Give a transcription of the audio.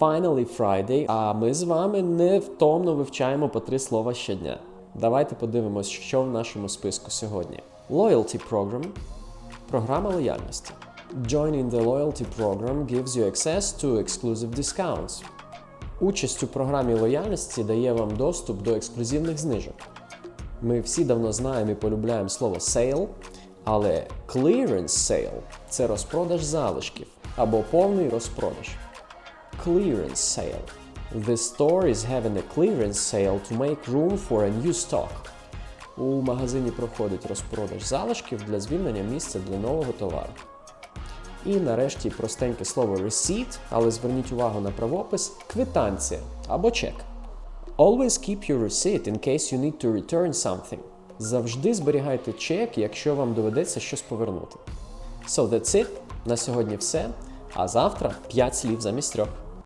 Finally Friday, а ми з вами невтомно вивчаємо по три слова щодня. Давайте подивимось, що в нашому списку сьогодні. Loyalty Program – програма лояльності. Joining the loyalty program gives you access to exclusive discounts. Участь у програмі лояльності дає вам доступ до ексклюзивних знижок. Ми всі давно знаємо і полюбляємо слово sale, але clearance sale – це розпродаж залишків або повний розпродаж. Clearance sale. The store is having a clearance sale to make room for a new stock. У магазині проходить розпродаж залишків для звільнення місця для нового товару. І нарешті простеньке слово receipt, але зверніть увагу на правопис квитанція або чек. Always keep your receipt in case you need to return something. Завжди зберігайте чек, якщо вам доведеться щось повернути. So that's it. На сьогодні все. А завтра 5 слів замість трьох.